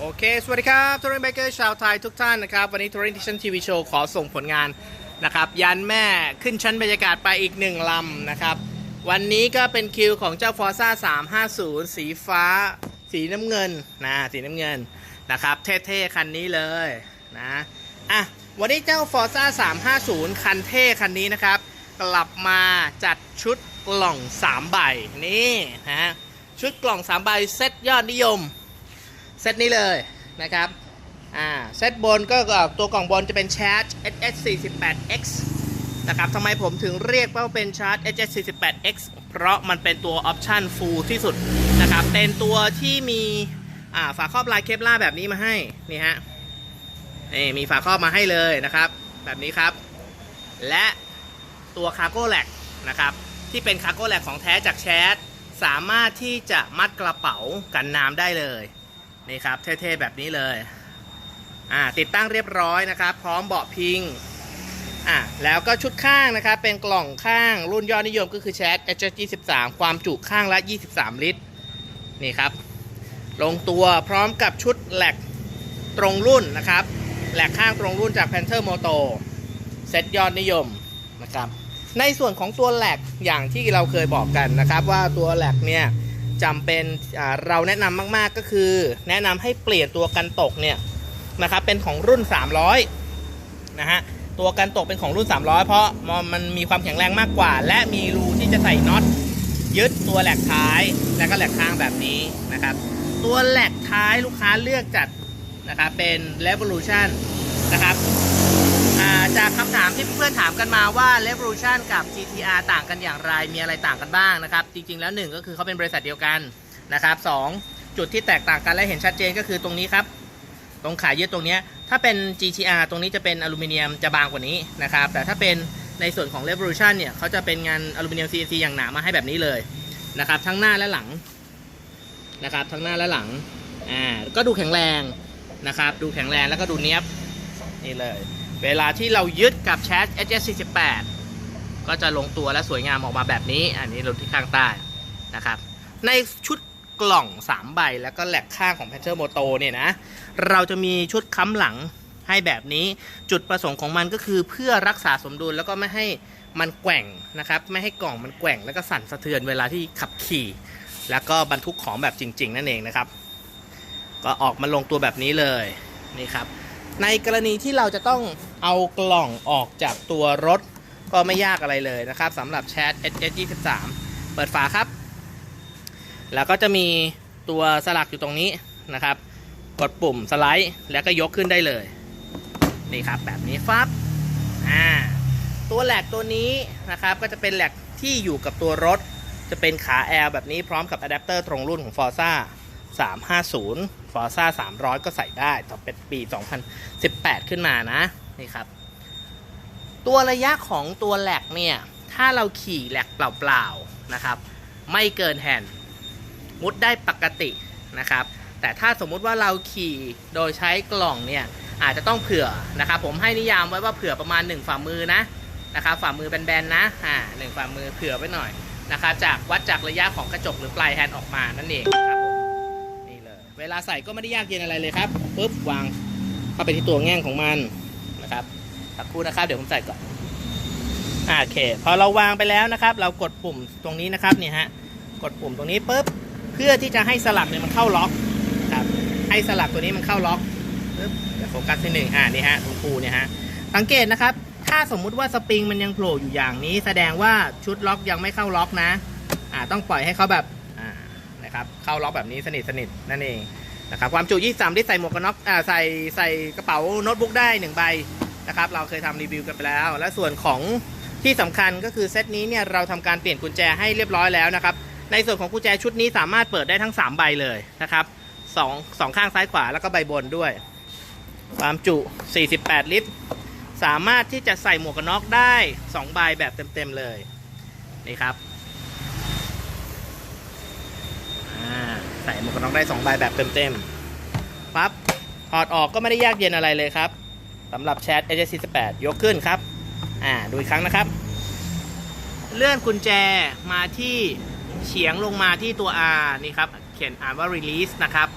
โอเค สวัสดีครับทัวริงเบเกอร์ชาวไทยทุกท่านนะครับ วันนี้ทัวริงทิชันทีวีโชว์ขอส่งผลงานนะครับ ยันแม่ขึ้นชั้นบรรยากาศไปอีกหนึ่งลำนะครับ วันนี้ก็เป็นคิวของเจ้า Forza 350 สีฟ้า สีน้ำเงินนะสีน้ำเงินนะครับ เท่ๆ คันนี้เลยนะอะวันนี้เจ้า Forza 350 คันเท่คันนี้นะครับ กลับมาจัดชุดกล่อง 3 ใบนี่นะฮะชุดกล่อง 3 ใบเซตยอดนิยม เซตนี้เลยนะครับอ่าเซตบนก็ตัวกล่องบนจะเป็นชาร์จ SS48X นะครับทำไมผมถึงเรียกว่าเป็นชาร์จ SS48X เพราะมันเป็นตัวออปชันฟูลที่สุดนะครับ เป็นตัวที่มีฝาครอบลายเคปล่าแบบนี้มาให้ นี่ฮะนี่มีฝาครอบมาให้เลยนะครับ แบบนี้ครับ และตัวคาร์โก้แลกนะครับ ที่เป็นคาร์โก้แลกของแท้จากแชทสามารถที่จะมัดกระเป๋ากันน้ำได้เลย นี่ครับเท่ๆแบบนี้เลยอ่าติดตั้งเรียบร้อยนะครับ พร้อมเบาะพิงอ่าแล้วก็ชุดข้างนะครับ เป็นกล่องข้างรุ่นยอดนิยมก็คือแชท HS23 ความจุข้างละ 23 ลิตร นี่ครับ ลงตัวพร้อมกับชุดแหลกตรงรุ่นนะครับ แหลกข้างตรงรุ่นจาก Panther Moto เซตยอดนิยมนะครับ ในส่วนของตัวแหลกอย่างที่เราเคยบอกกันนะครับ ว่าตัวแหลกเนี่ย จำเป็นเราแนะนำมากๆก็คือ แนะนำให้เปลี่ยนตัวกันตกเนี่ยนะครับเป็นของรุ่น 300นะฮะตัวกันตกเป็นของรุ่น 300 เพราะมันมีความแข็งแรงมากกว่า และมีรูที่จะใส่น็อตยึดตัวแหลกท้ายและก็แหลกข้างแบบนี้นะครับ ตัวแหลกท้ายลูกค้าเลือกจัดนะครับเป็น Revolution นะครับ จากคำถามที่เพื่อนถามกันมาว่า Revolution กับ GTR ต่างกันอย่างไร มีอะไรต่างกันบ้างนะครับ จริง ๆ แล้วหนึ่งก็คือเขาเป็นบริษัทเดียวกันนะครับสองจุดที่แตกต่างกันและเห็นชัดเจนก็คือตรงนี้ครับ ตรงขายึดตรงนี้ถ้าเป็น GTR ตรงนี้จะเป็นอลูมิเนียมจะบางกว่านี้นะครับ แต่ถ้าเป็นในส่วนของ Revolution เนี่ยเขาจะเป็นงานอลูมิเนียม CNC อย่างหนามาให้แบบนี้เลยนะครับ ทั้งหน้าและหลังนะครับ ทั้งหน้าและหลัง อ่า ก็ดูแข็งแรงนะครับ ดูแข็งแรงแล้วก็ดูเนี้ยบนี่เลย เวลาที่เรายึดกับแชท HS48 ก็จะลงตัวและสวยงามออกมาแบบนี้ อันนี้เราที่ข้างใต้นะครับ ในชุดกล่อง 3 ใบแล้วก็แหลกข้างของ Panther Moto เนี่ยนะ เราจะมีชุดค้ำหลังให้แบบนี้จุดประสงค์ของมันก็คือเพื่อรักษาสมดุลแล้วก็ไม่ให้มันแกว่งนะครับ ไม่ให้กล่องมันแกว่ง แล้วก็สั่นสะเทือนเวลาที่ขับขี่ แล้วก็บรรทุกของแบบจริง ๆ นั่นเองนะครับ ก็ออกมาลงตัวแบบนี้เลยนี่ครับ ในกรณีที่เราจะต้อง เอากล่องออกจากตัวรถ ก็ไม่ยากอะไรเลยนะครับสำหรับแชท SS23 เปิดฝาครับ แล้วก็จะมีตัวสลักอยู่ตรงนี้นะครับ กดปุ่มสไลด์แล้วก็ยกขึ้นได้เลย นี่ครับแบบนี้ฟับอ่าตัวแหลกตัวนี้นะครับก็จะเป็นแหลกที่อยู่กับตัวรถ จะเป็นขา L แบบนี้พร้อมกับอะแดปเตอร์ตรงรุ่นของ Forza 350 Forza 300 ก็ใส่ได้ต่อเป็นปี 2018 ขึ้นมานะ นี่ครับ ตัวระยะของตัวแหลกเนี่ย ถ้าเราขี่แหลกเปล่าๆนะครับ ไม่เกินแฮนด์มุดได้ปกตินะครับ แต่ถ้าสมมุติว่าเราขี่โดยใช้กล่องเนี่ย อาจจะต้องเผื่อนะครับ ผมให้นิยามไว้ว่าเผื่อประมาณ 1 ฝ่ามือนะนะครับ ฝ่ามือแบนๆนะอ่าหนึ่งฝ่ามือเผื่อไว้หน่อยนะครับจากวัดจากระยะของกระจกหรือปลายแฮนด์ออกมานั่นเองนะครับผมนี่เลยเวลาใส่ก็ไม่ได้ยากเย็นอะไรเลยครับปุ๊บวางเข้าไปที่ตัวแง่งของมัน นะครับสักครู่นะครับ เดี๋ยวผมใส่ก่อนโอเค พอเราวางไปแล้วนะครับ เรากดปุ่มตรงนี้นะครับนี่ฮะกดปุ่มตรงนี้ปุ๊บเพื่อที่จะให้สลักเนี่ยมันเข้าล็อกครับให้สลักตัวนี้มันเข้าล็อกปึ๊บเดี๋ยวโฟกัสที่หนึ่งอ่านี่ฮะตรงปูเนี่ยฮะสังเกตนะครับ ถ้าสมมุติว่าสปริงมันยังโผล่อยู่อย่างนี้ แสดงว่าชุดล็อกยังไม่เข้าล็อกนะอ่าต้องปล่อยให้เขาแบบอ่านะครับเข้าล็อกแบบนี้สนิทสนิทนั่นเอง นะครับความจุ 23 ลิตรใส่หมวกกันน็อกใส่ใส่กระเป๋าโน้ตบุ๊กได้ 1 ใบนะครับ เราเคยทำรีวิวกันไปแล้ว และส่วนของที่สำคัญก็คือเซตนี้เนี่ยเราทำการเปลี่ยนกุญแจให้เรียบร้อยแล้วนะครับ ในส่วนของกุญแจชุดนี้สามารถเปิดได้ทั้ง 3 ใบเลยนะครับสองสองข้างซ้ายขวาแล้วก็ใบบนด้วย ความจุ 48 ลิตร สามารถที่จะใส่หมวกกันน็อกได้ 2 ใบแบบเต็มๆเลยนี่ครับอ่า ใส่หมวกกันน็อกได้2ใบแบบเต็มๆปั๊บถอดออกก็ไม่ได้ยากเย็นอะไรเลยครับสำหรับแชท HS48 ยกขึ้นครับ อ่า ดูอีกครั้งนะครับ เลื่อนกุญแจมาที่เฉียงลงมาที่ตัว R นี่ครับ เขียนอ่านว่า release นะครับ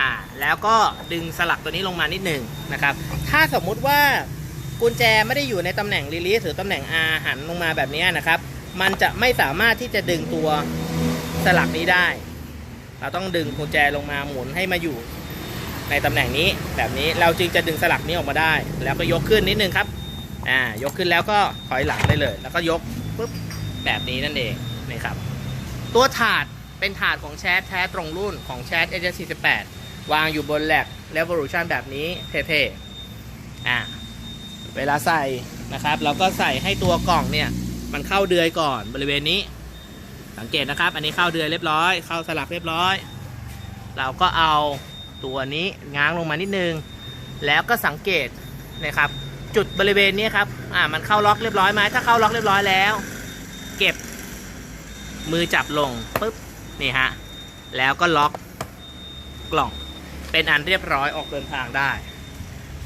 อ่า แล้วก็ดึงสลักตัวนี้ลงมานิดหนึ่งนะครับ ถ้าสมมุติว่ากุญแจไม่ได้อยู่ในตำแหน่งรีลีสหรือตำแหน่ง R หันลงมาแบบนี้นะครับ มันจะไม่สามารถที่จะดึงตัวสลักนี้ได้ เราต้องดึงกุญแจลงมาหมุนให้มาอยู่ในตำแหน่งนี้แบบนี้เราจึงจะดึงสลักนี้ออกมาได้ แล้วก็ยกขึ้นนิดนึงครับอ่ายกขึ้นแล้วก็ถอยหลังได้เลย แล้วก็ยกปุ๊บแบบนี้นั่นเองนี่ครับ ตัวถาดเป็นถาดของแชทแท้ตรงรุ่นของแชท h อ48 วางอยู่บนแหลก Revolution แบบนี้เท่ๆอ่าเวลาใส่นะครับ เราก็ใส่ให้ตัวกล่องเนี่ย มันเข้าเดือยก่อนบริเวณนี้ สังเกตนะครับ อันนี้เข้าเดือยเรียบร้อย เข้าสลักเรียบร้อย เราก็เอาตัวนี้ง้างลงมานิดนึง แล้วก็สังเกตนะครับ จุดบริเวณนี้ครับ อ่า มันเข้าล็อกเรียบร้อยไหมถ้าเข้าล็อกเรียบร้อยแล้ว เก็บมือจับลงปุ๊บ นี่ฮะ แล้วก็ล็อกกล่อง เป็นอันเรียบร้อยออกเดินทางได้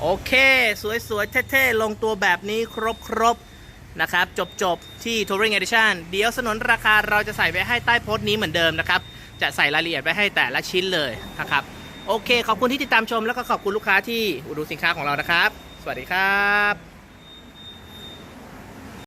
โอเค สวยๆเท่ๆลงตัวแบบนี้ครบๆ นะครับ จบจบที่ Touring Edition เดี๋ยวสนนราคาเราจะใส่ไว้ให้ใต้โพสต์นี้เหมือนเดิมนะครับ จะใส่รายละเอียดไว้ให้แต่ละชิ้นเลยนะครับ โอเค ขอบคุณที่ติดตามชมแล้วก็ขอบคุณลูกค้าที่อุดหนุนสินค้าของเรานะครับ สวัสดีครับ